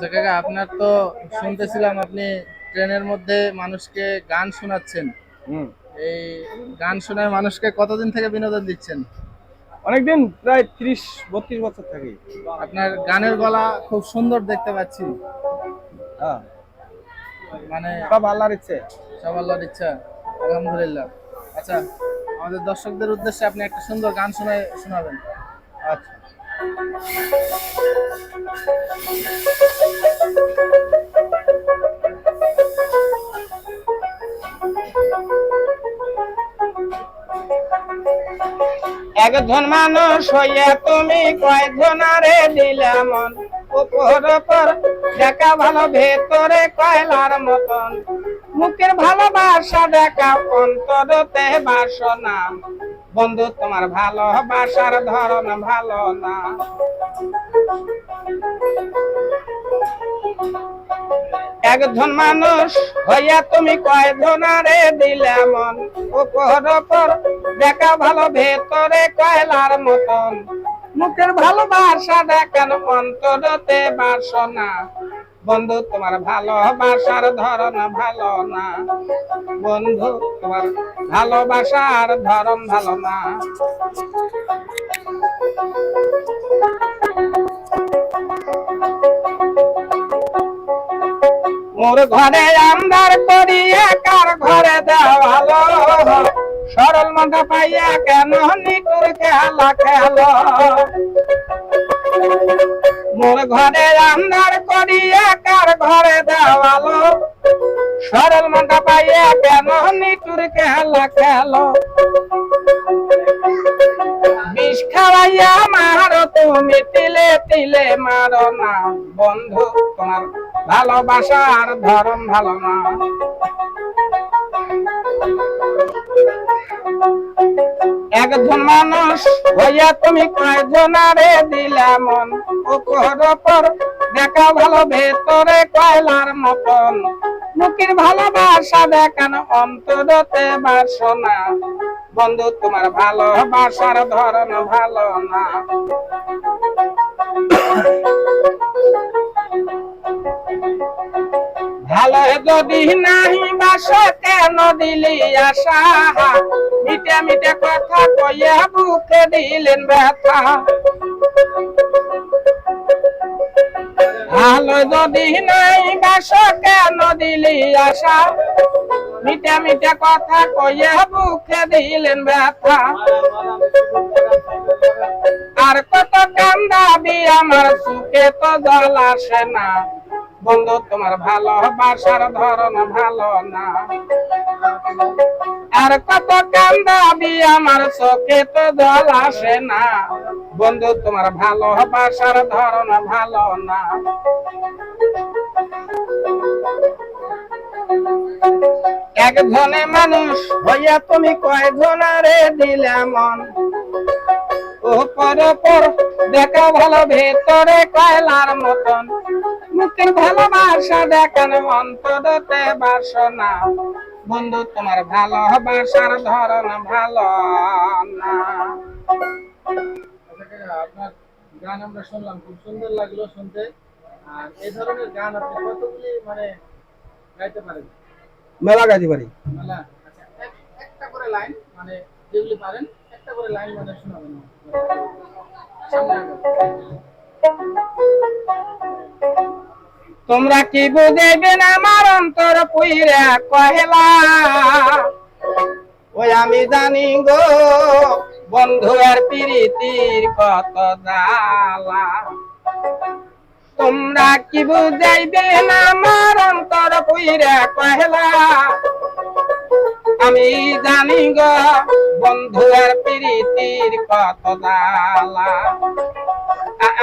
আচ্ছা কাকা আপনার তো শুনতেছিলাম আপনি ট্রেনের মধ্যে মানুষকে গান শোনাচ্ছেন। এই গান শোনায় মানুষকে কতদিন থেকে বিনোদন দিচ্ছেন? অনেকদিন প্রায় ত্রিশ বত্রিশ বছর থাকি আপনার গানের গলা খুব সুন্দর দেখতে পাচ্ছি। হ্যাঁ। মানে সব আল্লাহর ইচ্ছে। সব আল্লাহর ইচ্ছা আলহামদুলিল্লাহ। আচ্ছা আমাদের দর্শকদের উদ্দেশ্যে আপনি একটা সুন্দর গান শোনায় শোনাবেন। আচ্ছা। একজন মানুষ হইয়া তুমি কয়জনারে দিলা মন? উপর উপর দেখা ভালো, ভেতরে কয়লার মতন। মুখের ভালোবাসা দেখা অন্তরতে বাসনা। বন্ধু, তোমার ভালোবাসার ধরন ভালো না। একজন মানুষ হইয়া তুমি কয়জনারে দিলে মন? উপর উপর দেখা ভালো ভেতরে কয়লার মতন। মুখের ভালোবাসা দেখান অন্তরতে বাসনা বন্ধু, তোমার ভালোবাসার ধরন ভালো না। বন্ধু, তোমার ভালোবাসার ধরন ভালো না। মোর ঘরে আন্দার করিয়া কার ঘরে দেওয়ালো সরল মনটা পাইয়া কেন নিকুর খেলা খেলো? মোর ঘরে আন্দার করিয়া কার ঘরে দেওয়ালো? সরল মনটা পাইয়া কেন নিকুর খেলা খেল? বিষ খাওয়াইয়া মারো, তুমি তিলে তিলে মারো না। বন্ধু, তোমার ভালোবাসার ধরন ভালো না। একজন মানুষ হইয়া তুমি কয়জনারে দিলা মন? উপর উপর দেখা ভালো ভেতরে কয়লার মতন। মুখের ভালোবাসা দেখান অন্তরতে বাসনা। বন্ধু, তোমার ভালোবাসার ধরন ভালো না। ভালো যদি নাহি বাস কেন দিলি আশা। মিটে মিটে কথা কইয়া বুকে দিলেন ব্যথা। ভালো যদি নাই বাস কেন দিলি আশা? মিটে মিটে কথা কইয়া বুকে দিলেন ব্যথা। আর কত কান্দাবি আমার সুখে তো জল আসে না। বন্ধু, তোমার ভালোবাসার ধরন ভালো না। আর কত কান্দাবি আমার চোখে তো জল আসে না। বন্ধু, তোমার ভালোবাসার ধরন ভালো না। একজনে মানুষ হইয়া তুমি কয়জনারে দিলে মন? উপর উপর দেখা ভালো, ভেতরে কয়লার মতন। মুখের ভালোবাসা দেখান অন্তরতে বাসনা। বন্ধু তোমার ভালোবাসার ধরন ভালো না। আচ্ছা আপনার গান আমরা শুনলাম খুব সুন্দর লাগল শুনতে। আর এই ধরনের গান আপনি কতগুলি মানে গাইতে পারেন? মেলা গাইতে পারি। মেলা? আচ্ছা একটা করে লাইন মানে যেগুলি পারেন একটা করে লাইন মানে শোনাবেন। তোমরা কি বুঝেবেন আমার অন্তর পুইরা কহেলা? ওই আমি জানি গো, বন্ধু আর প্রীতির কত জ্বালা। তোমরা কি বুঝাইবে না আমার অন্তর পুইরা কহেলা? আমি জানি গো, বন্ধু আর প্রীতির কত জ্বালা। আ-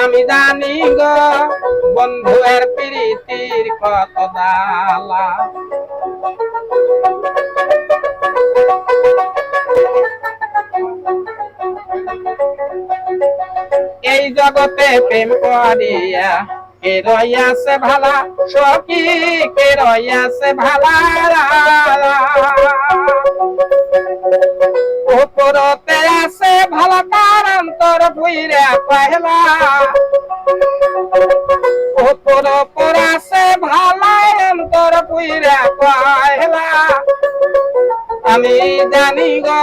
আমি জানি গো বন্ধু আর প্রীতির কত জ্বালা এই জগতে প্রেম করিয়া কে রইয়াছে ভালা, সখী কে রইয়াছে ভালা। উপরতে আছে তোর ভুইরে পহেলা ও তোর পরাসে ভালাই তোর ভুইরে পহেলা আমি জানি গো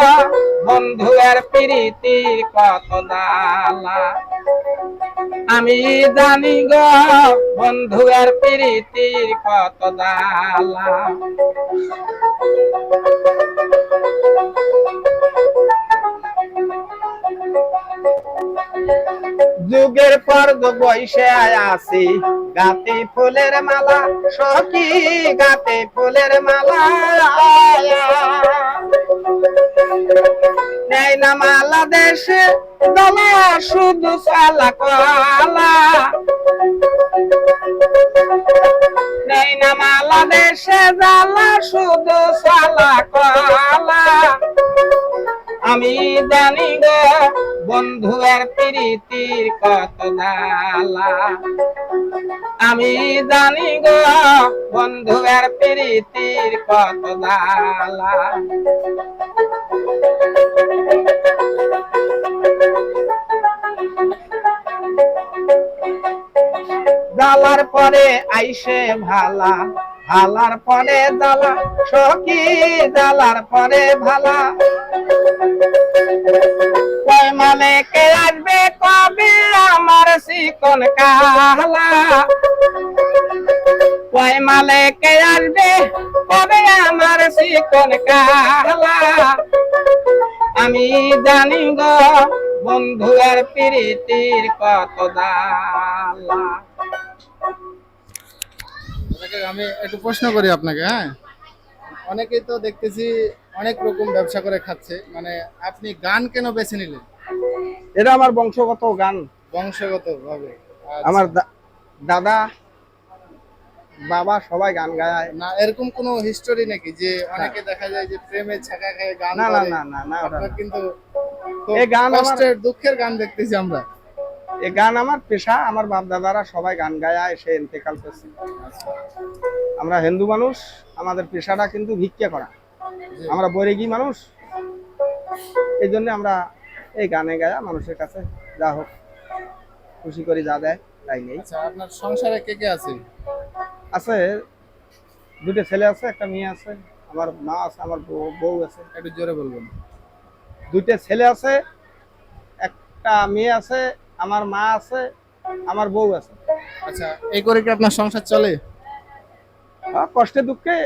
উপর আর প্রীতির কত দালা। আমি জানি গো বন্ধু আর প্রীতির কত দালা। যুগের পর বৈশে আসি গাতে ফুলের মালা, সখী গাতে ফুলের মালা। নেই না মালা দেশে দলা শুধু সালা কলা। নেই না মালা দেশে, জ্বালা শুধু সালা কলা। আমি জানি গো, বন্ধু আর প্রীতির কত দালা। আমি জানি গো, বন্ধু আর প্রীতির কত দালা। দালার পরে আইসে ভালা, ভালার পরে দালা, সখী দালার পরে ভালা। কয় মানে কে আসবে কবে আমার শিকন কালা? কয় মালে কে আসবে কবে আমার শিকন কালা? আমি জানি গো বন্ধু আর প্রীতির কত দালা। আমি একটু প্রশ্ন করি আপনাকে হ্যাঁ? অনেকেই তো দেখতেছি অনেক রকম ব্যবসা করে খাচ্ছে মানে আপনি গান কেন বেছে নিলেন? এটা আমার বংশগত গান। বংশগত ভাবে আমার দা- দাদা বাবা সবাই গান গায়। না এরকম কোনো হিস্টোরি নাকি যে অনেকে দেখা যায় যে প্রেমে ছাকা খায় গান না না না না না। কিন্তু এই গান আমার- কষ্টের দুঃখের গান দেখতেছি আমরা। এই গান আমার পেশা আমার বাপ দাদারা সবাই গান গায় সে ইন্তেকাল করছে আমরা হিন্দু মানুষ আমাদের পেশাটা কিন্তু ভিক্ষা করা। আমরা বৈরাগী মানুষ। এই জন্য আমরা এই গানে গায়া মানুষের কাছে যা হোক খুশি করি যা দেয় তাই নেই। আচ্ছা আপনার সংসারে কে কে আছে আছে দুটো ছেলে আছে একটা মেয়ে আছে আমার মা আছে আমার বউ- আছে। একটু জোরে বলবেন। দুইটা ছেলে আছে একটা মেয়ে আছে আমার মা আছে আমার বউ আছে। আচ্ছা এই করে কি আপনার সংসার চলে? কষ্টে দুঃখে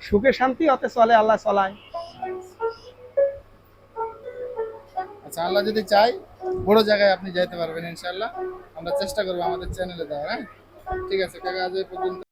সুখে শান্তি হতে চলে আল্লাহ চলায়। আচ্ছা আল্লাহ যদি চাই বড় জায়গায় আপনি যাইতে পারবেন ইনশাল্লাহ আমরা চেষ্টা করব আমাদের চ্যানেলে দেওয়ার হ্যাঁ? ঠিক আছে কাকা আজ পর্যন্ত।